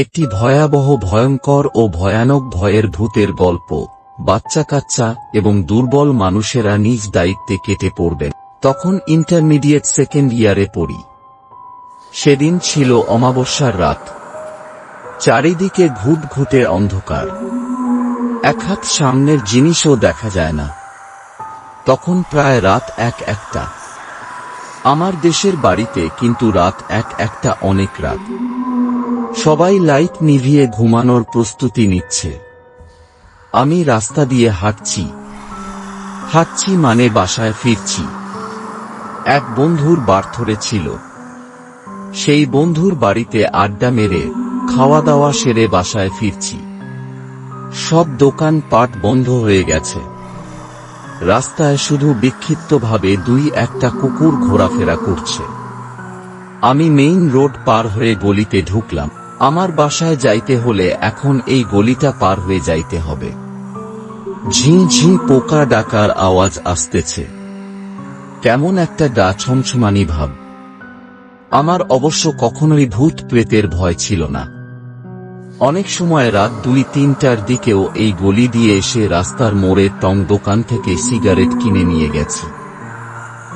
একটি ভয়াবহ, ভয়ঙ্কর ও ভয়ানক ভয়ের ভূতের গল্প। বাচ্চা কাচ্চা এবং দুর্বল মানুষেরা নিজ দায়িত্বে কেটে পড়বেন। তখন ইন্টারমিডিয়েট সেকেন্ড ইয়ারে পড়ি। সেদিন ছিল অমাবস্যার রাত। চারিদিকে ঘুট ঘুটে অন্ধকার। এক হাত সামনের জিনিসও দেখা যায় না। তখন প্রায় রাত এক একটা। আমার দেশের বাড়িতে কিন্তু রাত এক একটা অনেক রাত। সবাই লাইট নিভিয়ে ঘুমানোর প্রস্তুতি নিচ্ছে। আমি রাস্তা দিয়ে হাঁটছি। হাঁটছি মানে বাসায় ফিরছি। এক বন্ধুর বার্থরে ছিল। সেই বন্ধুর বাড়িতে আড্ডা মেরে খাওয়া দাওয়া সেরে বাসায় ফিরছি। সব দোকান পাট বন্ধ হয়ে গেছে। রাস্তায় শুধু বিক্ষিপ্তভাবে দুই একটা কুকুর ঘোরাফেরা করছে। আমি মেইন রোড পার হয়ে গলিতে ঢুকলাম। আমার বাসায় যাইতে হলে এখন এই গলিটা পার হয়ে যাইতে হবে। ঝিঁ ঝিঁ পোকা ডাকার আওয়াজ আসতেছে। কেমন একটা গা ছমছমানি ভাব। আমার অবশ্য কখনোই ভূত প্রেতের ভয় ছিল না। অনেক সময় রাত দুই তিনটার দিকেও এই গলি দিয়ে এসে রাস্তার মোড়ে টং দোকান থেকে সিগারেট কিনে নিয়ে গেছে।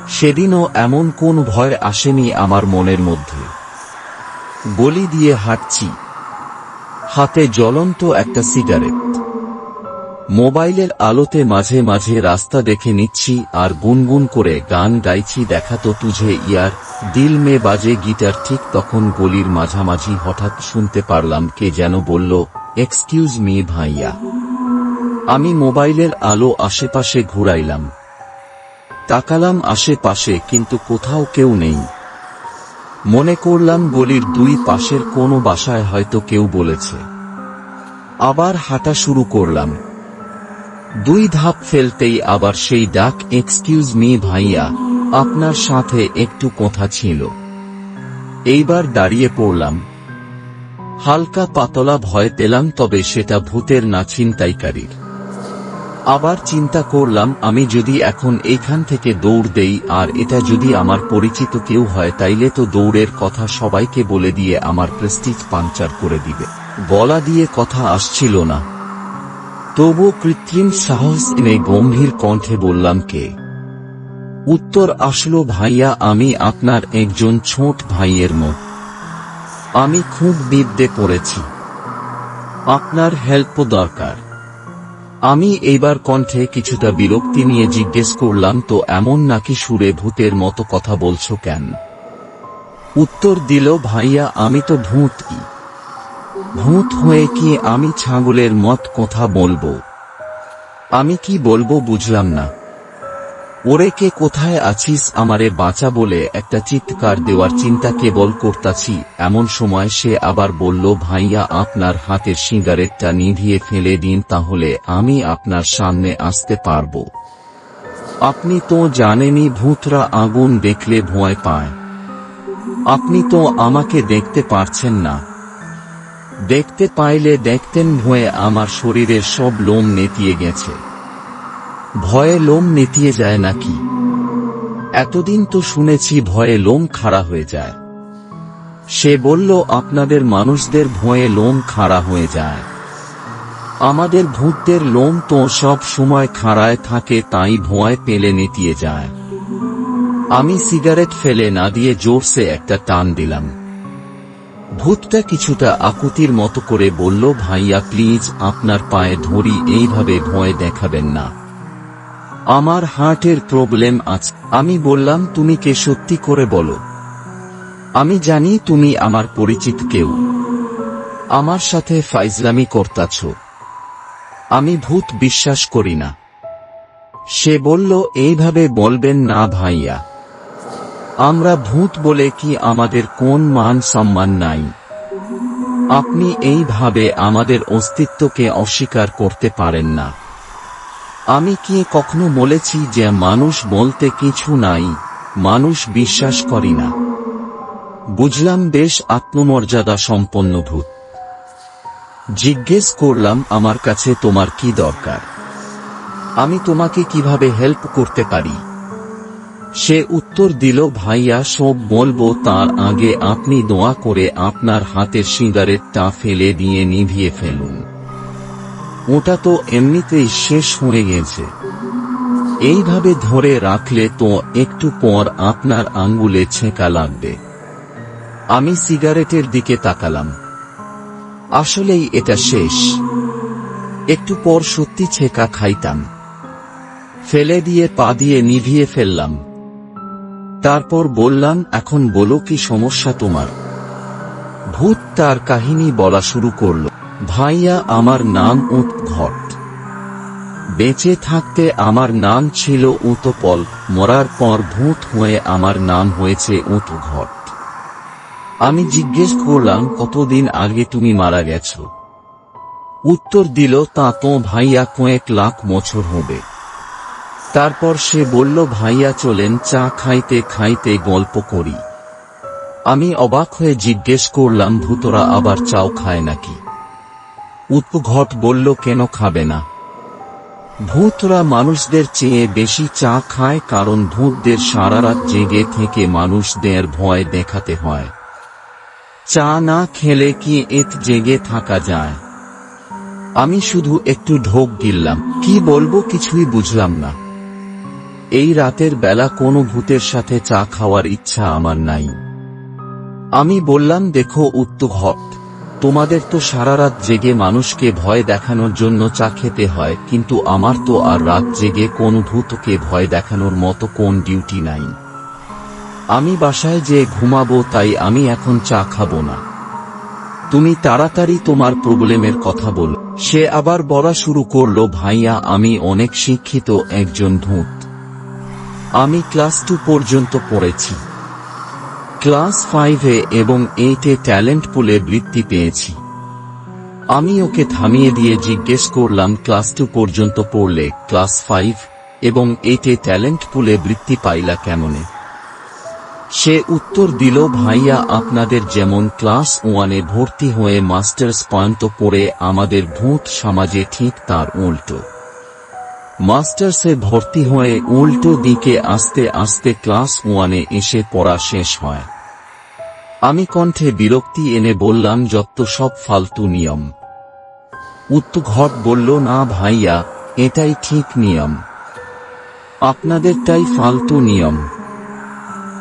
সেদিনও এমন কোন ভয় আসেনি আমার মনের মধ্যে। গলি দিয়ে হাঁটছি। হাতে জ্বলন্ত একটা সিগারেট। মোবাইলের আলোতে মাঝে মাঝে রাস্তা দেখে নিচ্ছি আর গুনগুন করে গান গাইছি দেখা তো তুঝে ইয়ার। দিল মে বাজে গিটার, ঠিক তখন গলির মাঝামাঝি হঠাৎ শুনতে পারলাম কে যেন বলল এক্সকিউজ মি ভাইয়া। আমি মোবাইলের আলো আশেপাশে ঘুরাইলাম। তাকালাম আশেপাশে, কিন্তু কোথাও কেউ নেই। মনে করলাম গলির দুই পাশের কোনো বাসায় হয়তো কেউ বলেছে। আবার হাঁটা শুরু করলাম। দুই ধাপ ফেলতেই আবার সেই ডাক এক্সকিউজ মি ভাইয়া, আপনার সাথে একটু কথা ছিল। এইবার দাঁড়িয়ে পড়লাম। হালকা পাতলা ভয় পেলাম, তবে সেটা ভূতের না ছিনতাইকারীর। আবার চিন্তা করলাম, আমি যদি এখন এইখান থেকে দৌড় দেই, আর এটা যদি আমার পরিচিত কেউ হয়, তাইলে তো দৌড়ের কথা সবাইকে বলে দিয়ে আমার প্রেস্টিজ পাঞ্চার করে দিবে। গলা দিয়ে কথা আসছিল না। তবু কৃত্রিম সাহস এনে গম্ভীর কণ্ঠে বললাম, কে? উত্তর আসলো, ভাইয়া, আমি আপনার একজন ছোট ভাইয়ের মত। আমি খুব বিদ্যে পড়েছি। আপনার হেল্প দরকার। আমি এইবার কণ্ঠে কিছুটা বিরক্তি নিয়ে জিজ্ঞেস করলাম, তো এমন নাকি সুরে ভূতের মতো কথা বলছো কেন? উত্তর দিল, ভাইয়া, আমি তো ভূত কি ভূত হয়ে কি আমি ছাগলের মত কথা বলব? আমি কি বলব বুঝলাম না। ওরে কে কোথায় আছিস আমারে বাঁচা বলে একটা চিৎকার দেওয়ার চিন্তা কেবল করতাছি, এমন সময় সে আবার বলল, ভাইয়া, আপনার হাতের সিগারেটটা নিভিয়ে ফেলে দিন তাহলে আমি আপনার সামনে আসতে পারব। আপনি তো জানেনই ভূতরা আগুন দেখলে ভয় পায়। আপনি তো আমাকে দেখতে পারছেন না। দেখতে পাইলে দেখতেন ভয়ে আমার শরীরের সব লোম নেতিয়ে গেছে। ভয়ে লোম নেতিয়ে যায় নাকি? এতদিন তো শুনেছি ভয়ে লোম খাড়া হয়ে যায়। সে বলল, আপনাদের মানুষদের ভয়ে লোম খাড়া হয়ে যায়। আমাদের ভূতদের লোম তো সব সময় খাড়ায় থাকে, তাই ভয় পেলে নেতিয়ে যায়। আমি সিগারেট ফেলে না দিয়ে জোরসে একটা টান দিলাম। ভূতটা কিছুটা আকুতির মতো করে বলল, ভাইয়া, প্লিজ, আপনার পায়ে ধরি, এইভাবে ভয় দেখাবেন না। আমার হার্টের প্রবলেম আছে। আমি বললাম, তুমি কে সত্যি করে বলো? আমি জানি তুমি আমার পরিচিত কেউ। আমার সাথে ফাইজলামি করতাছ। আমি ভূত বিশ্বাস করি না। সে বলল, এইভাবে বলবেন না ভাইয়া। আমরা ভূত বলে কি আমাদের কোন মান সম্মান নাই? আপনি এইভাবে আমাদের অস্তিত্বকে অস্বীকার করতে পারেন না। আমি কি কখনো বলেছি যে মানুষ বলতে কিছু নাই? মানুষ বিশ্বাস করি না। বুঝলাম বেশ আত্মমর্যাদা সম্পন্ন ভূত। জিজ্ঞেস করলাম, আমার কাছে তোমার কি দরকার? আমি তোমাকে কীভাবে হেল্প করতে পারি? সে উত্তর দিল, ভাইয়া, সব বলব, তার আগে আপনি দোয়া করে আপনার হাতের সিগারেটটা ফেলে দিয়ে নিভিয়ে ফেলুন। ওটা তো এমনিতেই শেষ হয়ে গেছে। এইভাবে ধরে রাখলে তো একটু পর আপনার আঙ্গুলে ছেঁকা লাগবে। আমি সিগারেটের দিকে তাকালাম। আসলেই এটা শেষ। একটু পর সত্যি ছেঁকা খাইতাম। ফেলে দিয়ে পা দিয়ে নিভিয়ে ফেললাম। তারপর বললাম, এখন বলো কি সমস্যা তোমার? ভূত তার কাহিনী বলা শুরু করল। ভাইয়া আমার নাম উৎঘট বেঁচে থাকতে আমার নাম ছিল উতপল, মরার পর ভূত হয়ে আমার নাম হয়েছে উৎঘট আমি জিজ্ঞেস করলাম, কতদিন আগে তুমি মারা গেছ? উত্তর দিল, তা তো ভাইয়া কয়েক লাখ বছর হবে। তারপর সে বলল, ভাইয়া চলেন, চা খাইতে খাইতে গল্প করি। আমি অবাক হয়ে জিজ্ঞেস করলাম, ভূতরা আবার চাও খায় নাকি? উৎঘট বলল, কেন খাবে না? ভূতরা মানুষদের চেয়ে বেশি চা খায় কারণ ভূতদের সারা রাত জেগে থেকে মানুষদের ভয় দেখাতে হয়। চা না খেলে কি এত জেগে থাকা যায়? আমি শুধু একটু ঢোক গিললাম, কি বলব কিছুই বুঝলাম না। এই রাতের বেলা কোনো ভূতের সাথে চা খাওয়ার ইচ্ছা আমার নাই। আমি বললাম, দেখো উত্তঘট তোমাদের তো সারা রাত জেগে মানুষকে ভয় দেখানোর জন্য চা খেতে হয়, কিন্তু আমার তো আর রাত জেগে কোন ভূতকে ভয় দেখানোর মতো কোন ডিউটি নাই। আমি বাসায় যে ঘুমাবো তাই আমি এখন চা খাব না। তুমি তাড়াতাড়ি তোমার প্রবলেমের কথা বল। সে আবার বলা শুরু করল, ভাইয়া, আমি অনেক শিক্ষিত একজন ভূত। আমি ক্লাস টু পর্যন্ত পড়েছি। ক্লাস ফাইভে এবং এইটে ট্যালেন্ট পুলে বৃত্তি পেয়েছি। আমি ওকে থামিয়ে দিয়ে জিজ্ঞেস করলাম, ক্লাস টু পর্যন্ত পড়লে ক্লাস ফাইভ এবং এইটে ট্যালেন্ট পুলে বৃত্তি পাইলা কেমনে? সে উত্তর দিল, ভাইয়া, আপনাদের যেমন ক্লাস ওয়ানে ভর্তি হয়ে মাস্টার্স পয়েন্ট পড়ে আমাদের ভূত সমাজে ঠিক তার উল্টো। মাস্টার্সে ভর্তি হয়ে উল্টো দিকে আস্তে আস্তে ক্লাস ওয়ানে এসে পড়া শেষ হয়। আমি কণ্ঠে বিরক্তি এনে বললাম যত সব ফালতু নিয়ম। উত্তঘট বলল, না ভাইয়া, এটাই ঠিক নিয়ম। আপনাদেরটাই ফালতু নিয়ম।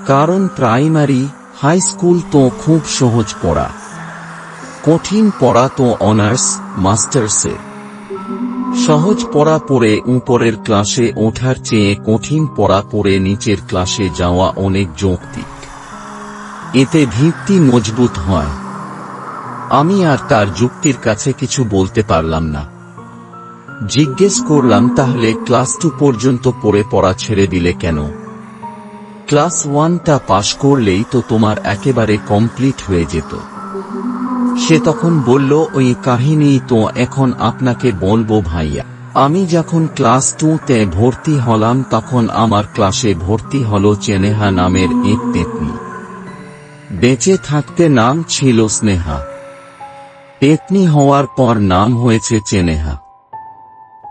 কারণ প্রাইমারি হাই স্কুল তো খুব সহজ পড়া। কঠিন পড়া তো অনার্স, মাস্টার্সে। সহজ পড়া পড়ে উপরের ক্লাসে ওঠার চেয়ে কঠিন পড়া পড়ে নিচের ক্লাসে যাওয়া অনেক যৌক্তিক। এতে ভিত্তি মজবুত হয়। আমি আর তার যুক্তির কাছে কিছু বলতে পারলাম না। জিজ্ঞেস করলাম, তাহলে ক্লাস টু পর্যন্ত পড়ে পড়া ছেড়ে দিলে কেন? ক্লাস ওয়ানটা পাশ করলেই তো তোমার একেবারে কমপ্লিট হয়ে যেত। সে তখন বলল, ওই কাহিনী তো এখন আপনাকে বলব ভাইয়া। আমি যখন ক্লাস টুতে ভর্তি হলাম তখন আমার ক্লাসে ভর্তি হলো চেনেহা নামের এক পেতনি। বেঁচে থাকতে নাম ছিল স্নেহা। পেতনি হওয়ার পর নাম হয়েছে চেনেহা।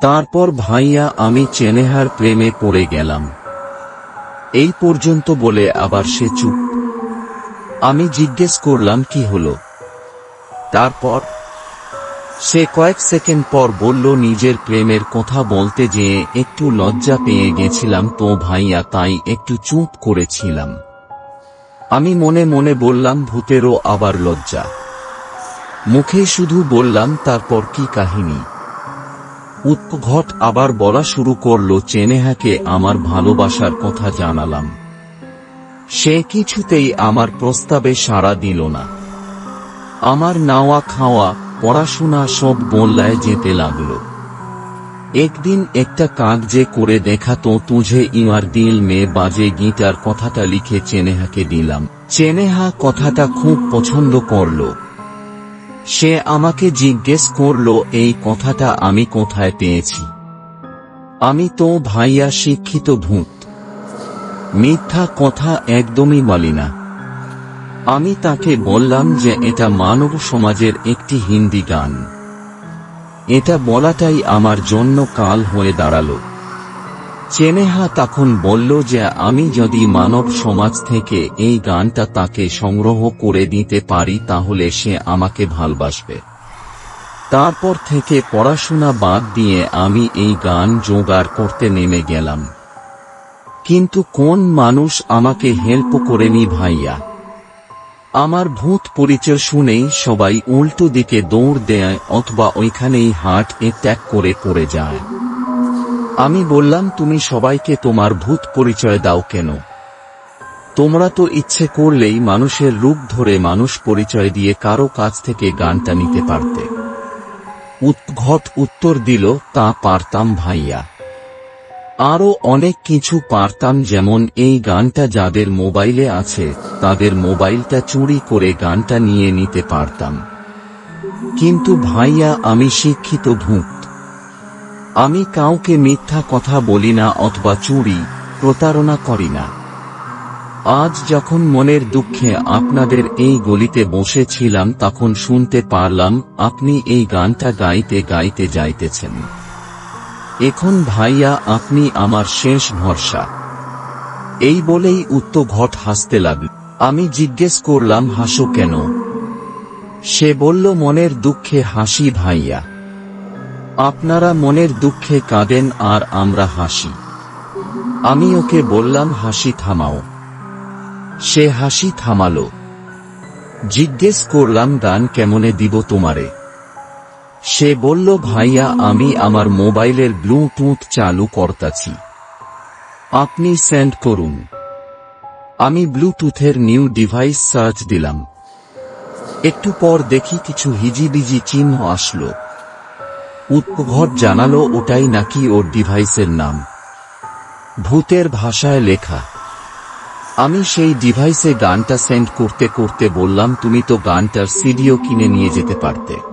তারপর ভাইয়া, আমি চেনেহার প্রেমে পড়ে গেলাম। এই পর্যন্ত বলে আবার সে চুপ। আমি জিজ্ঞেস করলাম, কি হলো? তারপর সে কয়েক সেকেন্ড পর বলল, নিজের প্রেমের কথা বলতে যেয়ে একটু লজ্জা পেয়ে গেছিলাম তো ভাইয়া, তাই একটু চুপ করেছিলাম। আমি মনে মনে বললাম, ভূতেরও আবার লজ্জা। মুখে শুধু বললাম, তারপর কি কাহিনী? উৎঘট আবার বলা শুরু করল চেনেহাকে আমার ভালোবাসার কথা জানালাম। সে কিছুতেই আমার প্রস্তাবে সাড়া দিল না। আমার নাওয়া খাওয়া পড়াশোনা সব বললায় যেতে লাগল। একদিন একটা কাগজে করে দেখাতো তুঝে ইমার দিল মে বাজে গীতার কথাটা লিখে চেনেহাকে দিলাম। চেনেহা কথাটা খুব পছন্দ করল। সে আমাকে জিজ্ঞেস করল, এই কথাটা আমি কোথায় পেয়েছি? আমি তো ভাইয়া শিক্ষিত ভূত। মিথ্যা কথা একদমই বলি না। আমি তাকে বললাম যে এটা মানব সমাজের একটি হিন্দি গান। এটা বলাটাই আমার জন্য কাল হয়ে দাঁড়াল। চেনেহা তখন বলল যে আমি যদি মানব সমাজ থেকে এই গানটা তাকে সংগ্রহ করে দিতে পারি তাহলে সে আমাকে ভালবাসবে। তারপর থেকে পড়াশোনা বাদ দিয়ে আমি এই গান জোগাড় করতে নেমে গেলাম। কিন্তু কোন মানুষ আমাকে হেল্প করেনি ভাইয়া? আমার ভূত পরিচয় শুনেই সবাই উল্টো দিকে দৌড় দেয় অথবা ওইখানেই হাট এ ত্যাগ করে পড়ে যায়। আমি বললাম, তুমি সবাইকে তোমার ভূত পরিচয় দাও কেন? তোমরা তো ইচ্ছে করলেই মানুষের রূপ ধরে মানুষ পরিচয় দিয়ে কারও কাছ থেকে গানটা নিতে পারতে। উদ্ঘট উত্তর দিল, তা পারতাম ভাইয়া। আরও অনেক কিছু পারতাম যেমন এই গানটা যাদের মোবাইলে আছে, তাদের মোবাইলটা চুরি করে গানটা নিয়ে নিতে পারতাম। কিন্তু ভাইয়া, আমি শিক্ষিত ভূত। আমি কাউকে মিথ্যা কথা বলি না অথবা চুরি, প্রতারণা করি না। আজ যখন মনের দুঃখে আপনাদের এই গলিতে বসেছিলাম, তখন শুনতে পারলাম, আপনি এই গানটা গাইতে গাইতে যাইতেছেন। এখন ভাইয়া, আপনি আমার শেষ ভরসা। এই বলেই উত্ত ঘট হাসতে লাগল। আমি জিজ্ঞেস করলাম, হাসো কেন? সে বলল, মনের দুঃখে হাসি ভাইয়া। আপনারা মনের দুঃখে কাঁদেন আর আমরা হাসি। আমি ওকে বললাম, হাসি থামাও। সে হাসি থামালো। জিজ্ঞেস করলাম, দান কেমনে দিব তোমারে? সে বলল, ভাইয়া, আমি আমার মোবাইলের ব্লুটুথ চালু করতাছি। আপনি সেন্ড করুন। আমি ব্লুটুথের নিউ ডিভাইস সার্চ দিলাম। একটু পর দেখি কিছু হিজিবিজি চিহ্ন আসলো। উৎপঘট জানালো, ওটাই নাকি ওর ডিভাইসের নাম। ভূতের ভাষায় লেখা। আমি সেই ডিভাইসে গানটা সেন্ড করতে করতে বললাম, তুমি তো গানটার সিডিও কিনে নিয়ে যেতে পারতে।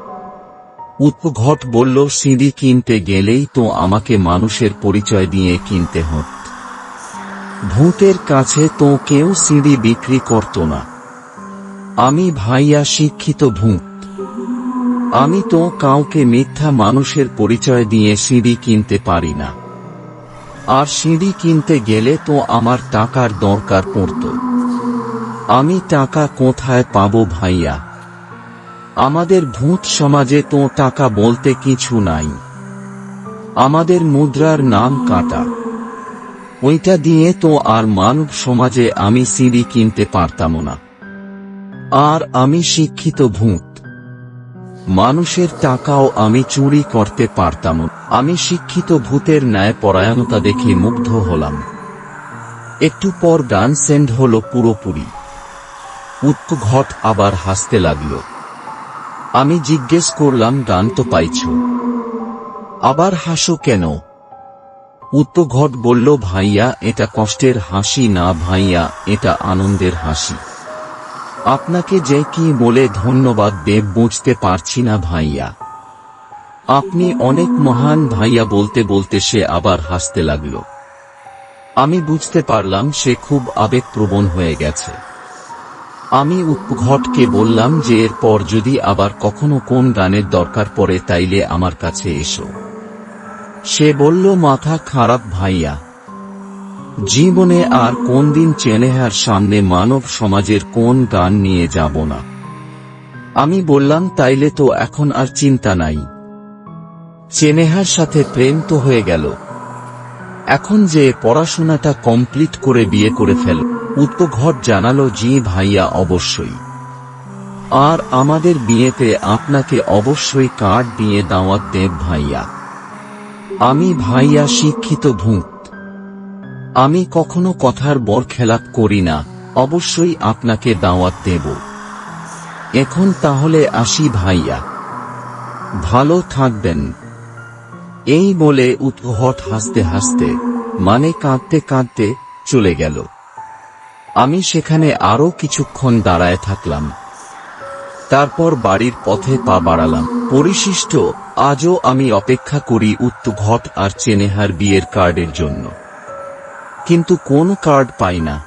উৎপঘট বলল, সিঁড়ি কিনতে গেলেই তো আমাকে মানুষের পরিচয় দিয়ে কিনতে হত। ভূতের কাছে তো কেউ সিঁড়ি বিক্রি করত না। আমি ভাইয়া শিক্ষিত ভূত। আমি তো কাউকে মিথ্যা মানুষের পরিচয় দিয়ে সিঁড়ি কিনতে পারি না। আর সিঁড়ি কিনতে গেলে তো আমার টাকার দরকার পড়ত। আমি টাকা কোথায় পাবো ভাইয়া? আমাদের ভূত সমাজে তো টাকা বলতে কিছু নাই। আমাদের মুদ্রার নাম কাটা। ওইটা দিয়ে তো আর মানব সমাজে আমি সিঁড়ি কিনতে পারতাম না। আর আমি শিক্ষিত ভূত। মানুষের টাকাও আমি চুরি করতে পারতাম। আমি শিক্ষিত ভূতের ন্যায় পরায়ণতা দেখে মুগ্ধ হলাম। একটু পর গান সেন্ড হলো পুরোপুরি। উৎকঘট আবার হাসতে লাগল। আমি জিজ্ঞেস করলাম গান তো পাইছ। আবার হাসো কেন? উত্তঘট বলল, ভাইয়া, এটা কষ্টের হাসি না, ভাইয়া, এটা আনন্দের হাসি। আপনাকে যে কি বলে ধন্যবাদ দেব, বুঝতে পারছি না, ভাইয়া। আপনি অনেক মহান, ভাইয়া, বলতে বলতে সে আবার হাসতে লাগল। আমি বুঝতে পারলাম, সে খুব আবেগপ্রবণ হয়ে গেছে। আমি উৎঘটকে বললাম যে এরপর যদি আবার কখনো কোন গানের দরকার পড়ে তাইলে আমার কাছে এসো। সে বলল, মাথা খারাপ ভাইয়া। জীবনে আর কোন দিন চেনেহার সামনে মানব সমাজের কোন গান নিয়ে যাব না। আমি বললাম, তাইলে তো এখন আর চিন্তা নাই। চেনেহার সাথে প্রেম তো হয়ে গেল। এখন যে পড়াশোনাটা কমপ্লিট করে বিয়ে করে ফেল উত্তঘট জানালো জি ভাইয়া অবশ্যই। আর আমাদের বিয়েতে আপনাকে অবশ্যই কার্ড দিয়ে দাওয়াত দেব ভাইয়া। আমি ভাইয়া শিক্ষিত ভূত। আমি কখনো কথার বর খেলাপ করি না, অবশ্যই আপনাকে দাওয়াত দেব। এখন তাহলে আসি ভাইয়া। ভালো থাকবেন। এই বলে উৎঘট হাসতে হাসতে মানে কাঁদতে কাঁদতে চলে গেল। আমি সেখানে আরও কিছুক্ষণ দাঁড়ায় থাকলাম। তারপর বাড়ির পথে পা বাড়ালাম। পরিশিষ্ট, আজও আমি অপেক্ষা করি উত্তুঘট আর চেনেহার বিয়ের কার্ডের জন্য। কিন্তু কোন কার্ড পাই না।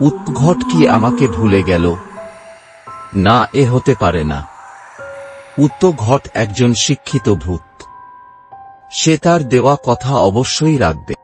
উৎঘট কি আমাকে ভুলে গেল? না, এ হতে পারে না। উত্তঘট একজন শিক্ষিত ভূত। সে তার দেওয়া কথা অবশ্যই রাখবে।